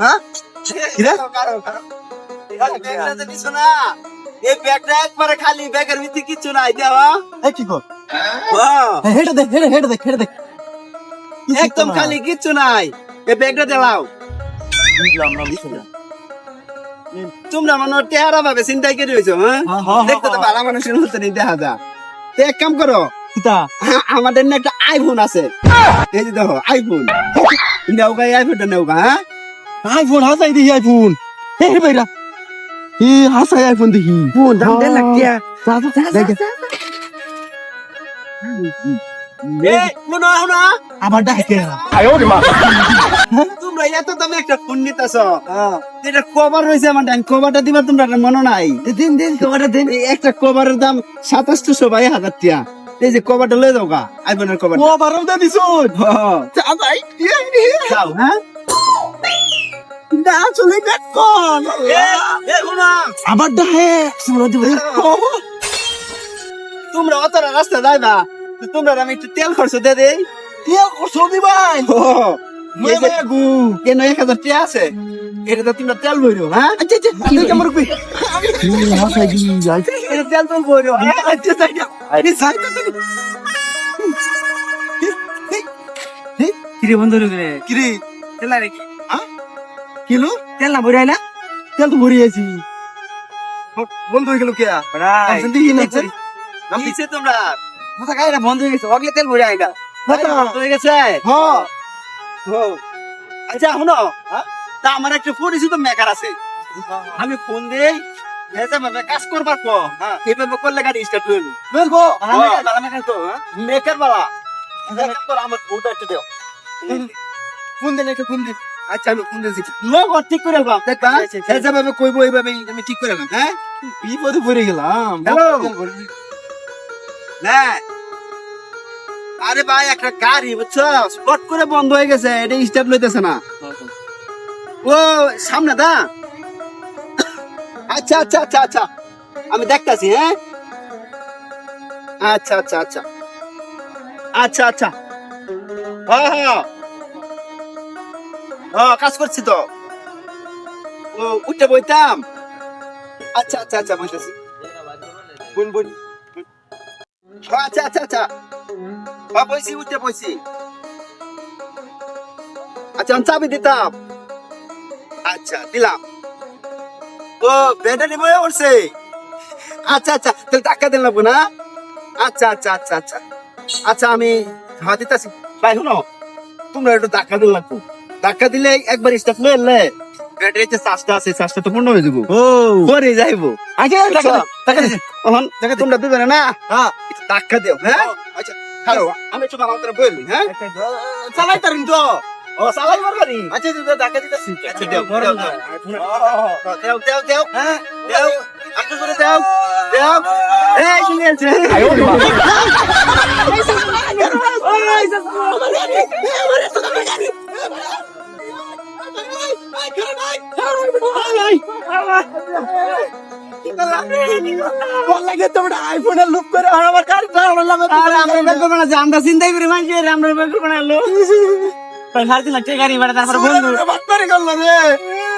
হ্যাঁ? কিরে? ব্যাগটা দিছো না এই ব্যাগটা একবারে খালি ব্যাগের ভিতরে নাই দেওয়া এই কি কর হেডে দেখ হেডে হেডে দেখ হেডে দেখ। একদম খালি কিচ্ছু নাই। এই ব্যাগটা দেলাও বুঝলাম না বুঝলাম তোমরা মনে হয় টেহারা ভাবে চিন্তাই করে হয়েছো হ্যাঁ? হ্যাঁ, হ্যাঁ, দেখতে তো হ্যাঁ। ভালো মানুষের মতো নেই দেখা যা। এক কাম করো। হ্যাঁ, আমাদের না একটা আইফোন আছে। এই যে দেখো আইফোন নেওগা আইফোনটা নেওগা হ্যাঁ? আইফোন হাসাই দেখি আইফোন হে ভাইরা হে হাসাই আইফোন দেখি। ফোন দাম দেড় লাখ টিয়া দেখ। এ শোনো শোনো। আবার ডাকে তোমরা এত দামে একটা ফোন নিতেছ। এটা কভার রয়েছে আমার ডান কভারটা দিবার তোমরা মনে নাই। দিন দিন কভারটা দিন। একটা কভারের দাম সাতাশশো বাই হাজার টিয়া। এই যে কভারটা লয়ে যাও গা আইফোনের কভার ও বারো দা দিছুন যাই যাও হ্যাঁ। না চলে দেখুন আবার ডাহে শুনো দিবে। তোমরা অতটা রাস্তা যাইবা তো তোমরা আমি একটু তেল খরচ দিয়ে দেই। তেল এই যে- গু কেন এক হাজার টিয়া আছে? এটা তো তোমরা তেল বইরো হ্যাঁ? আচ্ছা আচ্ছা ঠিক আমার কই? হাসাই দি যাই। এটা তেল তো বইরো হ্যাঁ? আচ্ছা আচ্ছা কিরে বন্ধু রে? কিরে? তেলা রে কিলো? তেল না বইরাই না তেল তো ভরি আছি বন্ধ হয়ে গেল কে? তোমরা মাথা বন্ধ হয়ে গেছে অগলে তেল না হয়ে গেছে? হ্যাঁ আচ্ছা শুনো। তা আমার একটা পরিচিত মেকার আছে। আমি ফোন দেই ভাবে কাজ করবার পর এইভাবে করলে গাড়ি স্টার্ট হইল মেকার করো, আমার ফোনটা একটু দেও। ফোন দেন একটা ফোন দিন। আচ্ছা আমি ফোন দিয়েছি লোক ঠিক করে এলাম দেখবা ভেজা ভাবে কইবো এইভাবে আমি ঠিক করে এলাম হ্যাঁ? বিপদে পড়ে গেলাম। Hello? না। আরে ভাই একটা গাড়ি বুঝছ? স্পট করে বন্ধ হয়ে গেছে এটা স্টার্ট লইতেছে না। ও সামনে দা। আচ্ছা আচ্ছা আচ্ছা আচ্ছা। আমি দেখতাছি হ্যাঁ? আচ্ছা আচ্ছা আচ্ছা। আচ্ছা আচ্ছা। হ্যাঁ হ্যাঁ হ্যাঁ কাজ করছি তো। ও, উঠে বইতাম। আচ্ছা আচ্ছা আচ্ছা বসেছি। বুন বুন আচ্ছা আচ্ছা আচ্ছা। হ্যাঁ বইছি, উঠে বইছি। আচ্ছা চাবি দিতাম। আচ্ছা দিলাম। ও, ব্যাটারি বয়ে উঠছে। আচ্ছা আচ্ছা তাহলে টাকা দিলাম না? আচ্ছা আচ্ছা আচ্ছা আচ্ছা। আচ্ছা আমি হ্যাঁ দিতাছি। ভাই, শুনো, তোমরা একটু ধাক্কা দিলে লাগবো। ধাক্কা দিলে একবার স্টার্ট লয়ে এলে ব্যাটারির যে চার্জটা আছে চার্জটা তো পূর্ণ হয়ে যাব ও পরে যাইবো আচ্ছা টাকা দে, টাকা দে। দেখে তোমরা দুজনে না হ্যাঁ ধাক্কা দিও হ্যাঁ আচ্ছা হ্যালো আমি একটু আমার করে বললি হ্যাঁ চালাই তারিন তো ও চালাই মারবারি আচ্ছা তুই টাকা দিতেছি আচ্ছা দেও দেও দেও দেও দেও হ্যাঁ দেও একটু করে দেও দেও এই শুনে আছে লাগে তোমরা আইফোনের লুপ করে আর আমার কার চালালাম আর আমরা চিন্তাই করি মানুষ আমরা করব না লো সাড়ে তিন লাখ টাকা গাড়ি ভাড়া তারপরে বন্ধু রে